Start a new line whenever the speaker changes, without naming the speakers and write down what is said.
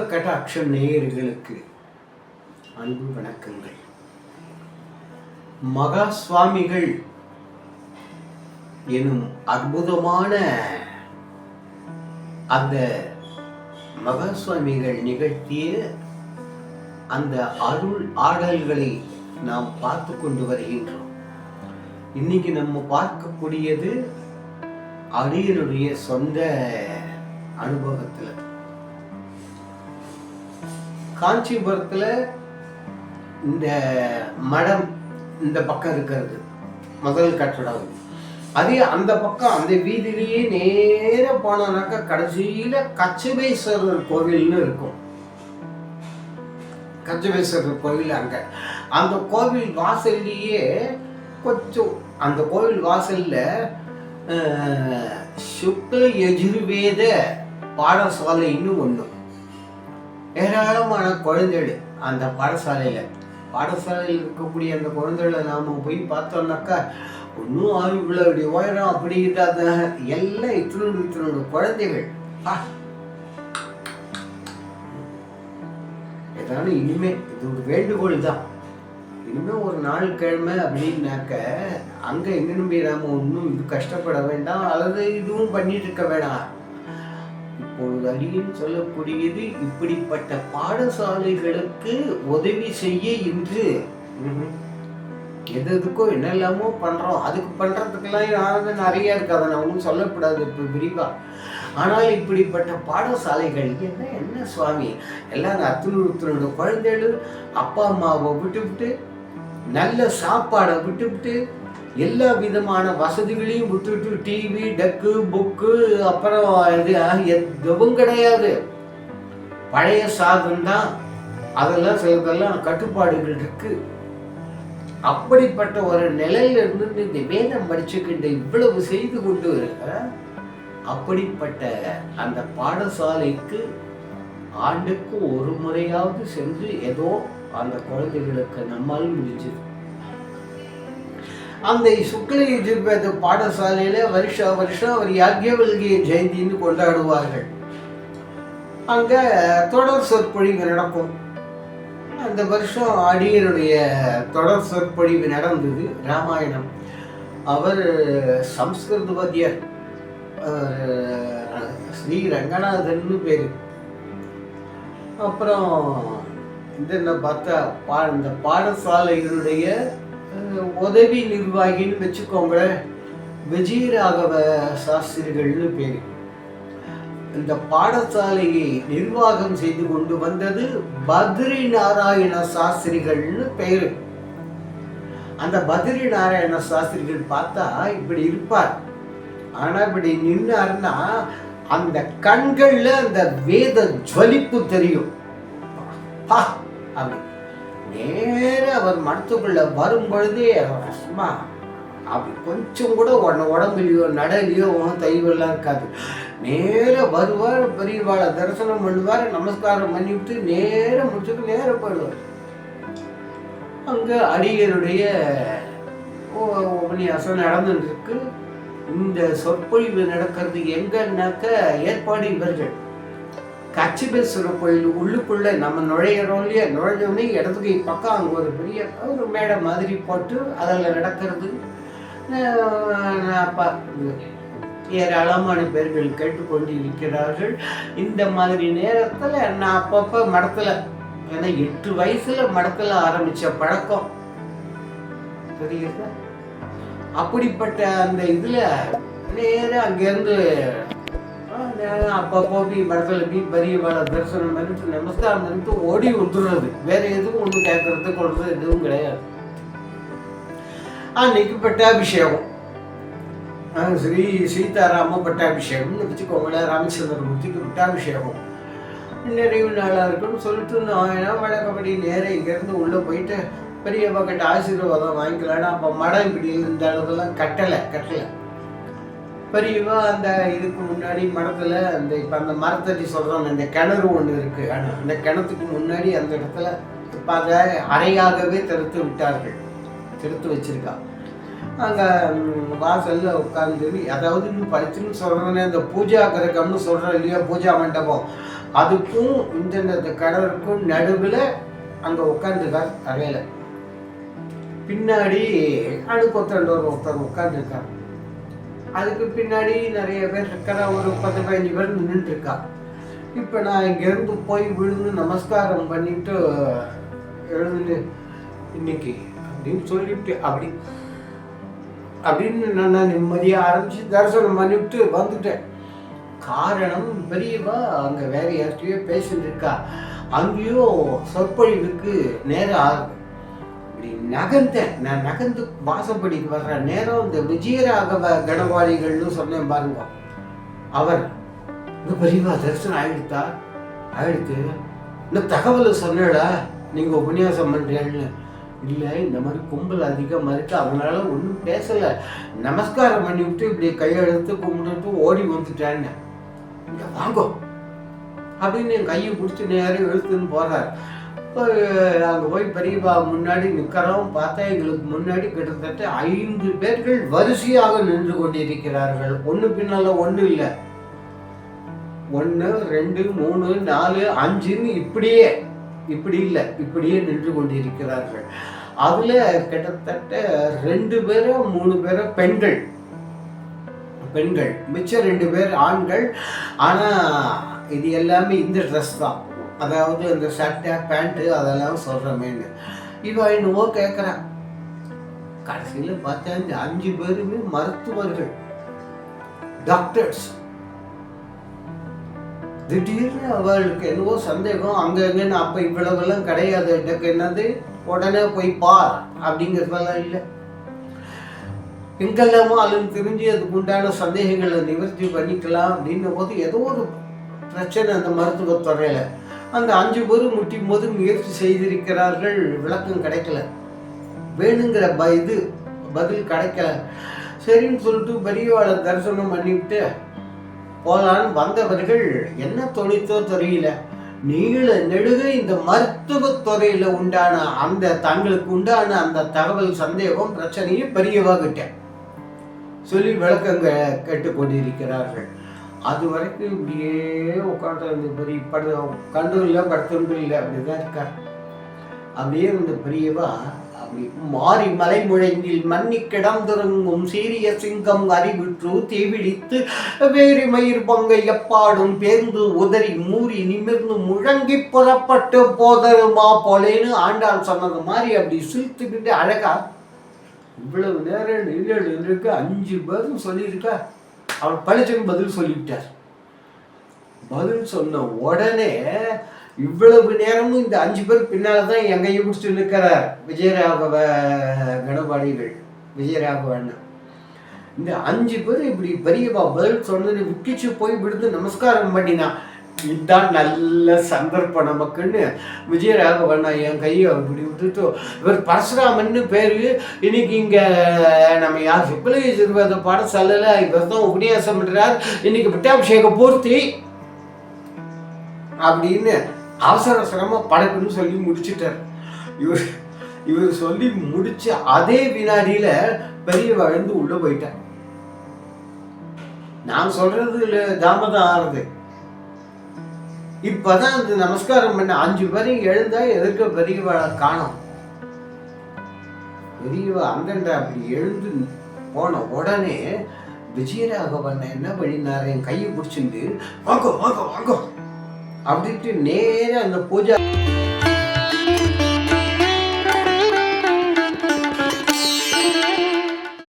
தெய்வ கடாட்சம் நேயர்களுக்கு அன்பு வணக்கங்கள். மகா சுவாமிகள் எனும் அற்புதமான அந்த மகா சுவாமிகள் நிகழ்த்திய அந்த அருள் ஆடல்களை நாம் பார்த்து கொண்டு வருகின்றோம். இன்னைக்கு நம்ம பார்க்கக்கூடியது அரியனுடைய சொந்த அனுபவத்தில். காஞ்சிபுரத்தில் இந்த மடம் இந்த பக்கம் இருக்கிறது. முதல் கட்டடம் அதே. அந்த பக்கம் அந்த வீதியிலேயே நேராக போனோம்னாக்கா கடைசியில் கச்சபேஸ்வரர் கோவில்னு இருக்கும். கச்சபேஸ்வரர் கோவில் அங்கே. அந்த கோவில் வாசல்லையே கொஞ்சம் அந்த கோவில் வாசலில் சுக்ல யஜுர்வேத பாடசாலைன்னு ஒன்று ஏராளமான குழந்தைகள் அந்த பாடசாலையில். பாடசாலையில் இருக்கக்கூடிய அந்த குழந்தைகளை நாம் போய் பார்த்தோம்னாக்கா ஒன்றும் இவ்வளோ இப்படி உயரம் அப்படி எல்லாம் இத்தினோடு இத்தினோடு குழந்தைகள். ஏதாவது இனிமே இது ஒரு வேண்டுகோள் தான். இனிமே ஒரு நாள் கிழமை அப்படின்னாக்க அங்கே எங்கேயும் போய் நாம ஒன்றும் இது கஷ்டப்பட வேண்டாம் அல்லது இதுவும் பண்ணிட்டு இருக்க வேணாம். இப்பொழுது அடியின் சொல்லக்கூடியது இப்படிப்பட்ட பாடசாலைகளுக்கு உதவி செய்ய இன்று. எது எதுக்கோ என்னெல்லாமோ பண்றோம். அதுக்கு பண்றதுக்கெல்லாம் யாரும் நிறைய இருக்கு. அதை நான் ஒன்றும் சொல்லக்கூடாது இப்போ விரிவா. ஆனால் இப்படிப்பட்ட பாடசாலைகள் என்ன என்ன சுவாமி? எல்லாம் அத்துணூத்தனோட குழந்தைகள் அப்பா அம்மாவை விட்டுவிட்டு நல்ல சாப்பாடை விட்டுவிட்டு எல்லா விதமான வசதிகளையும் விட்டுவிட்டு டிவி டக்கு புக்கு அப்புறம் இது எதுவும் கிடையாது. பழைய சாதம் தான். அதெல்லாம் சிலதெல்லாம் கட்டுப்பாடுகள் இருக்கு. அப்படிப்பட்ட ஒரு நிலையில இருந்து இந்த வேதம் படிச்சுக்கிட்டு இவ்வளவு செய்து கொண்டு இருக்கிற அப்படிப்பட்ட அந்த பாடசாலைக்கு ஆண்டுக்கு ஒரு முறையாவது சென்று ஏதோ அந்த குழந்தைகளுக்கு நம்மால் முடிஞ்சது. அந்த சுக்ல யஜுர்வேத பாடசாலையில வருஷா வருஷம் அவர் யாக்யவல்கிய ஜெயந்தின்னு கொண்டாடுவார்கள். அங்க தொடர் சொற்பொழிவு நடக்கும். அந்த வருஷம் அடியனுடைய தொடர் சொற்பொழிவு நடந்தது ராமாயணம். அவர் சம்ஸ்கிருதவதியர் ஸ்ரீ ரங்கநாதன் பேரு. அப்புறம் இந்த என்ன பார்த்தா பா இந்த பாடசாலைகளுடைய உதவி நிர்வாகின்னு வச்சுக்கோங்களேன். விஜயராகவ சாஸ்திரிகள்னு பேர். இந்த பாடசாலையை நிர்வாகம் செய்து கொண்டு வந்தது பத்ரி நாராயண சாஸ்திரிகள்னு பெயர் அந்த பத்ரி நாராயண சாஸ்திரிகள் பார்த்தா இப்படி இருப்பார். ஆனா இப்படி நின்னார்னா அந்த கண்கள்ல அந்த வேத ஜுவலிப்பு தெரியும். அப்படி. நேர அவர் மனத்துக்குள்ள வரும் பொழுதே அவர் சும்மா அப்படி கொஞ்சம் கூட உன்னை உடம்புலையோ நடலையோ தைவெல்லாம் இருக்காது. நேர வருவார் பெரியவாளை தரிசனம் பண்ணுவார் நமஸ்காரம் பண்ணிவிட்டு நேர முடிச்சுட்டு நேர போயிடுவார். அங்க அடியருடைய உபன்யாசம் நடந்துட்டு இருக்கு. இந்த சொற்பொழிவு நடக்கிறது எங்கன்னாக்க ஏற்பாடு இவர்கள். கச்சிபேஸ்வர கோயில் உள்ளுக்குள்ள நம்ம நுழையிறோம் இல்லையா? நுழைஞ்சோடனே இடத்துக்கு பக்கம் அங்கே ஒரு பெரிய ஒரு மேடை மாதிரி போட்டு அதில் நடக்கிறது. ஏராளமான பேர்கள் கேட்டுக்கொண்டு இருக்கிறார்கள். இந்த மாதிரி நேரத்தில் நான் அப்பப்போ மடத்தில் ஏன்னா எட்டு வயசுல மடத்தில் ஆரம்பித்த பழக்கம். தெரியுதா? அப்படிப்பட்ட அந்த இதில் நேராக அங்கேருந்து அப்பப்போ போய் மடத்தில் போய் பெரிய வேலை தரிசனம் பண்ணிட்டு நமஸ்காரம் பண்ணிட்டு ஓடி விட்டுறது வேற எதுவும் ஒன்றும் கேட்கறது கொள்றது எதுவும் கிடையாது. அன்னைக்கு பட்டாபிஷேகம். ஸ்ரீ சீதாராம பட்டாபிஷேகம்னு வச்சுக்கோங்களேன். ராமச்சந்திரமூர்த்திக்கு பட்டாபிஷேகம். நிறைவு நாளாக இருக்குன்னு சொல்லிட்டு நான் என்ன வழக்கப்படி நேரம் இங்கேருந்து உள்ளே போயிட்டு பெரியப்பா கிட்ட ஆசீர்வாதம் வாங்கிக்கலான்னு அப்போ மடம் இப்படி இந்த இடத்துலாம் கட்டலை கட்டலை. பெரியவா அந்த இதுக்கு முன்னாடி மரத்தில் அந்த இப்போ அந்த மரத்தடி சொல்கிறோம் இந்த கிணறு ஒன்று இருக்குது ஆனால் அந்த கிணத்துக்கு முன்னாடி அந்த இடத்துல இப்போ அதை அறையாகவே திறத்து விட்டார்கள். திறத்து வச்சிருக்கா. அங்கே வாசல்ல உட்காந்து அதாவது இன்னும் படிச்சுன்னு சொல்கிறேன்னு இந்த பூஜா கிரகம்னு சொல்கிறோம் இல்லையா பூஜா மண்டபம். அதுக்கும் இந்த கிணறுக்கும் நடுவில் அங்கே உட்காந்துருக்கார் அறையில். பின்னாடி அணுக்கு ஒருத்தர் ஒருத்தர் உட்காந்துருக்கார் அதுக்கு பின்னாடி நிறைய பேர் இருக்கிற ஒரு பத்து பதினஞ்சு பேர் நின்றுட்டு இருக்கா இப்போ நான் இங்கேருந்து போய் விழுந்து நமஸ்காரம் பண்ணிட்டு எழுந்து இன்னைக்கு அப்படின்னு சொல்லிவிட்டு அப்படி அப்படின்னு நான் நிம்மதியாக ஆரம்பிச்சு தரிசனம் பண்ணிவிட்டு வந்துட்டேன். காரணம் பெரியவா அங்கே வேற யார்கிட்டயோ பேசிட்டு இருக்கா. அங்கேயோ சொற்பொழிவுக்கு நேரம் ஆகுது. இப்படி நகர்ந்தேன் நான் நகர்ந்து வாசப்படிக்கு வர்ற நேரம் இந்த விஜயராகவ கணவாளிகள்னு சொன்னேன் பாருங்க. அவர் இந்த பெரியவா தரிசனம் ஆயிடுத்தா? ஆயிடுத்து இந்த தகவலை சொன்னடா நீங்க உபன்யாசம் பண்றீங்கன்னு. இல்லை இந்த மாதிரி கும்பல் அதிகமாக இருக்கு அதனால ஒன்றும் பேசலை. நமஸ்காரம் பண்ணி விட்டு இப்படி கையெழுத்து கும்பிட்டு ஓடி வந்துட்டேன்னு. வாங்கோ. அப்படின்னு என் கையை பிடிச்சி நேரம் எழுத்துன்னு போறார். அங்கே போய் பெரியப்பா முன்னாடி நிற்கிறோம் பார்த்தா எங்களுக்கு முன்னாடி கிட்டத்தட்ட ஐந்து பேர்கள் வரிசையாக நின்று கொண்டிருக்கிறார்கள். ஒன்று பின்னால் ஒன்று இல்லை. ஒன்று ரெண்டு மூணு நாலு அஞ்சுன்னு இப்படியே இப்படி இல்லை இப்படியே நின்று கொண்டிருக்கிறார்கள். அதில் கிட்டத்தட்ட ரெண்டு பேரோ மூணு பேரோ பெண்கள். பெண்கள். மிச்சம் ரெண்டு பேர் ஆண்கள். ஆனால் இது எல்லாமே இந்த ட்ரெஸ் தான். அதாவது இந்த சட்டை பேண்ட்டு அதெல்லாம் சொல்கிறமேன்னு இப்போ என்னவோ கேட்குறான் கடைசியில் பார்த்தா இந்த அஞ்சு பேருமே மருத்துவர்கள். டாக்டர்ஸ் திடீர்னு அவளுக்கு என்னவோ சந்தேகம். அங்க எங்கன்னு அப்ப இவ்வளவெல்லாம் கிடையாது. எனக்கு என்னது? உடனே போய் பார். அப்படிங்கிறதெல்லாம் இல்லை. எங்கெல்லாமோ அலுன்னு தெரிஞ்சு அதுக்கு உண்டான சந்தேகங்களை நிவர்த்தி பண்ணிக்கலாம் அப்படின்னும் போது ஏதோ ஒரு பிரச்சனை அந்த மருத்துவத்துறையில் அந்த அஞ்சு பேரும் முட்டி போது முயற்சி செய்திருக்கிறார்கள். விளக்கம் கிடைக்கல. வேணுங்கிற ப இது பதில் கிடைக்கல. சரின்னு சொல்லிட்டு பெரியவாளை தரிசனம் பண்ணிவிட்டு போலான்னு வந்தவர்கள் என்ன தொழித்தோ தெரியல. நீள நெடுக இந்த மருத்துவ துறையில உண்டான அந்த தங்களுக்கு உண்டான அந்த தகவல் சந்தேகம் பிரச்சனையும் பெரியவாகிட்ட சொல்லி விளக்கங்க கேட்டுக்கொண்டிருக்கிறார்கள் அது வரைக்கும் இப்படியே உட்காந்து இருந்த பெரிய படு கண்டும் இல்லை படுத்தும் இல்லை அப்படிதான் இருக்கார் அப்படியே இருந்த பெரியவா அப்படி மாறி மலை முழங்கில் மன்னி கிடந்திருங்கும் சீரிய சிங்கம் அறிவிற்று தீவிழித்து வேறு மயிர் பங்கை எப்பாடும் பேர்ந்து உதறி மூறி நிமிர்ந்து முழங்கி புறப்பட்டு போதருமா போலேன்னு ஆண்டாள் சொன்னது மாதிரி அப்படி சிரித்துக்கிட்டு அழகா இவ்வளவு நேரம் நின்று இருக்கு அஞ்சு பேரும் சொல்லியிருக்கா? அவர் பளிச்சுன்னு பதில் சொல்லிவிட்டார். பதில் சொன்ன உடனே இவ்வளவு நேரமும் இந்த அஞ்சு பேர் பின்னால் தான் என் கையை பிடிச்சிட்டு நிற்கிறார் விஜயராகவ கணபாடிகள் விஜயராகவன் இந்த அஞ்சு பேர் இப்படி பெரியவா பதில் சொன்னது விட்டுச்சு போய் விடுத்து நமஸ்காரம் பண்ணினா. இதுதான் நல்ல சந்தர்ப்பம் நமக்குன்னு. விஜயராகவன் என் கையை அப்படி விட்டுட்டு இவர் பரசுராமன்னு பேர். இன்னைக்கு இங்கே நம்ம யார் சிப்பிலை பாடசாலையில் இவர் தான் உபன்யாசம் பண்ணுறார் இன்னைக்கு பட்டாபிஷேக பூர்த்தி அப்படின்னு அவசர அவசரமாக படக்குன்னு சொல்லி முடிச்சிட்டார். இவர் இவர் சொல்லி முடிச்ச அதே வினாடியில் பெரிய வளர்ந்து உள்ளே போயிட்டார். நான் சொல்றது இல்லை தாமதம் ஆறுது இப்பதான் அந்த நமஸ்காரம் பண்ண. அஞ்சு பேரும் எழுந்தா எதிர்க்க பெரியவளை காணும்? பெரியவ அங்கன்ற அப்படி எழுந்து போன உடனே விஜயராகவன் என்ன பண்ணினார்? என் கையை பிடிச்சிட்டு வாங்க வாங்க வாங்க. அப்படின்ட்டு நேரா அந்த பூஜா